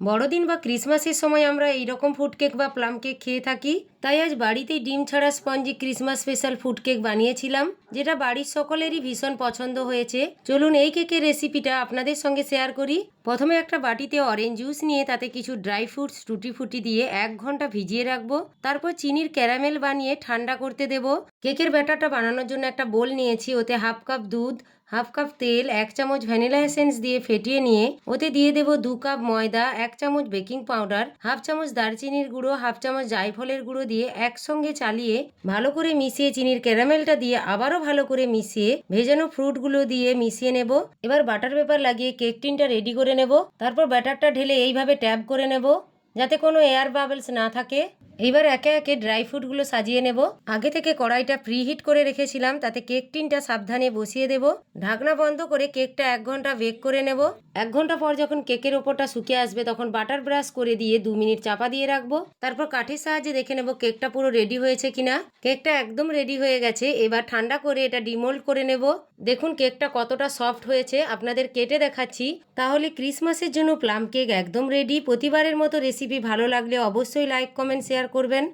বড়দিন বা ক্রিসমাসের সময় আমরা এই রকম ফুড কেক বা প্লাম কেক খেয়ে থাকি। তাই আজ বাড়িতেই ডিম ছাড়া spongy Christmas special food cake বানিয়েছিলাম, যেটা বাড়ির সকলেরই ভীষণ পছন্দ হয়েছে। চলুন এই কেকের রেসিপিটা আপনাদের সঙ্গে শেয়ার করি। প্রথমে একটা বাটিতে অরেঞ্জ জুস নিয়ে তাতে কিছু ড্রাই ফ্রুটস টুটি ফুটি দিয়ে এক ঘণ্টা ভিজিয়ে রাখব। তারপর চিনির ক্যারামেল বানিয়ে ঠান্ডা করতে দেব। কেকের ব্যাটারটা বানানোর জন্য একটা বোল নিয়েছি, ওতে হাফ কাপ দুধ হাফ কাপ তেল, এক চামচ ভ্যানিলা এসেন্স দিয়ে ফেটিয়ে নিয়ে ওতে দিয়ে দেব দু কাপ ময়দা, এক চামচ বেকিং পাউডার, হাফ চামচ দারচিনির গুঁড়ো, হাফ চামচ জায়ফলের গুঁড়ো দিয়ে একসঙ্গে চালিয়ে ভালো করে মিশিয়ে চিনির ক্যারামেলটা দিয়ে আবারও ভালো করে মিশিয়ে ভেজানো ফ্রুটগুলো দিয়ে মিশিয়ে নেব। এবার বাটার পেপার লাগিয়ে কেক টিনটা রেডি করে নেব। তারপর ব্যাটারটা ঢেলে এইভাবে ট্যাপ করে নেব যাতে কোনো এয়ার বাবলস না থাকে। এইবার একে একে ড্রাই ফ্রুটগুলো সাজিয়ে নেব। আগে থেকে কড়াইটা প্রিহিট করে রেখেছিলাম, তাতে কেক টিনটা সাবধানে বসিয়ে দেব। ঢাকনা বন্ধ করে কেকটা এক ঘণ্টা বেক করে নেব। এক ঘণ্টা পর যখন কেকের ওপরটা শুকিয়ে আসবে, তখন বাটার ব্রাশ করে দিয়ে দু মিনিট চাপা দিয়ে রাখব। তারপর কাঠের সাহায্যে দেখে নেব কেকটা পুরো রেডি হয়েছে কিনা। কেকটা একদম রেডি হয়ে গেছে, এবার ঠান্ডা করে এটা ডিমোল্ড করে নেব। দেখুন কেকটা কতটা সফট হয়েছে, আপনাদের কেটে দেখাচ্ছি। তাহলে ক্রিসমাসের জন্য প্লাম কেক একদম রেডি। প্রতিবারের মতো রেসিপি ভালো লাগলে অবশ্যই লাইক, কমেন্ট, শেয়ার করবেন।